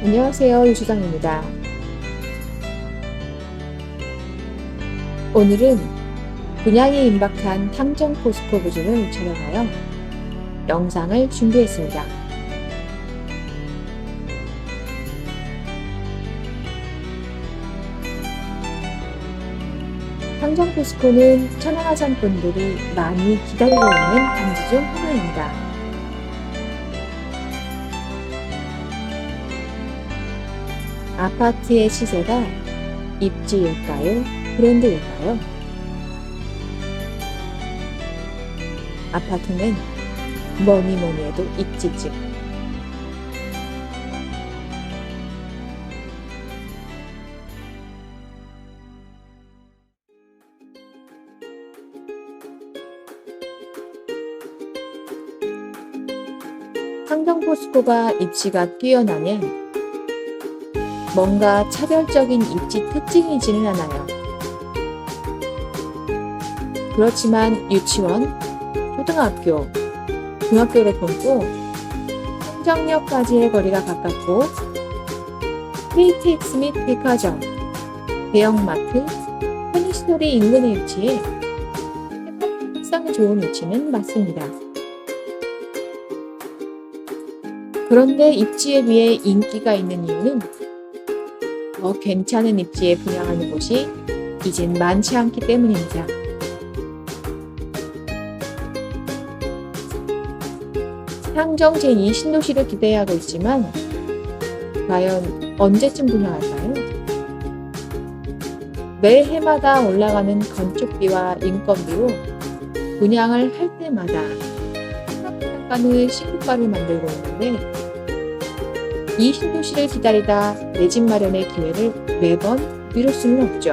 안녕하세요. 유수장입니다. 오늘은 분양이 임박한 탕정 포스코 부지를 촬영하여 영상을 준비했습니다. 탕정 포스코는 천안하산 분들이 많이 기다리고 있는 단지 중 하나입니다. 아파트의 시세가 입지일까요? 브랜드일까요? 아파트는 뭐니 뭐니 해도 입지집. 상정포스코가 입지가 뛰어나면 뭔가 차별적인 입지 특징이지는 않아요. 그렇지만 유치원, 초등학교, 중학교를 품고 행정역까지의 거리가 가깝고 KTX 및 백화점, 대형마트, 편의시설이 인근에 위치해 특성이 좋은 위치는 맞습니다. 그런데 입지에 비해 인기가 있는 이유는 더 괜찮은 입지에 분양하는 곳이 이젠 많지 않기 때문입니다. 향정 제2 신도시를 기대하고 있지만 과연 언제쯤 분양할까요? 매 해마다 올라가는 건축비와 인건비로 분양을 할 때마다 분양가는 신고가를 만들고 있는데 이 신도시를 기다리다 내 집 마련의 기회를 매번 미룰 수는 없죠.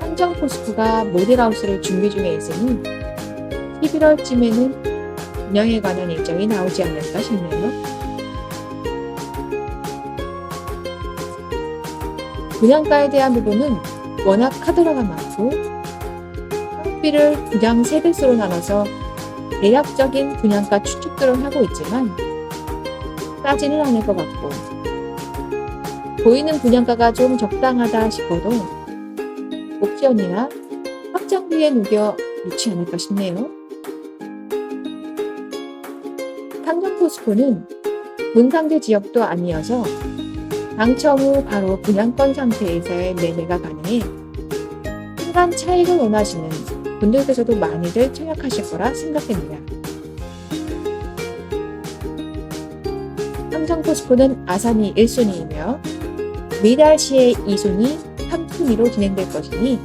한정 포스코가 모델하우스를 준비 중에 있으니 11월쯤에는 분양에 관한 일정이 나오지 않을까 싶네요. 분양가에 대한 부분은 워낙 카드라가 많고 학비를 분양 세대수로 나눠서 대략적인 분양가 추측들을 하고 있지만 싸지는 않을 것 같고 보이는 분양가가 좀 적당하다 싶어도 옵션이나 확장비에 녹여 놓지 않을까 싶네요. 탕정포스코는 문상제 지역도 아니어서 당첨 후 바로 분양권 상태에서의 매매가 가능해 순간 차익을 원하시는 분들께서도 많이들 청약하실 거라 생각됩니다. 삼성포스코는 아산이 1순위이며 미달시의 2순위, 3순위로 진행될 것이니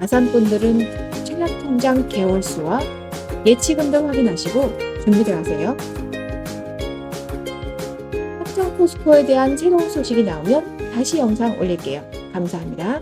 아산 분들은 청약통장 개월수와 예치금도 확인하시고 준비를 하세요. 삼성포스코에 대한 새로운 소식이 나오면 다시 영상 올릴게요. 감사합니다.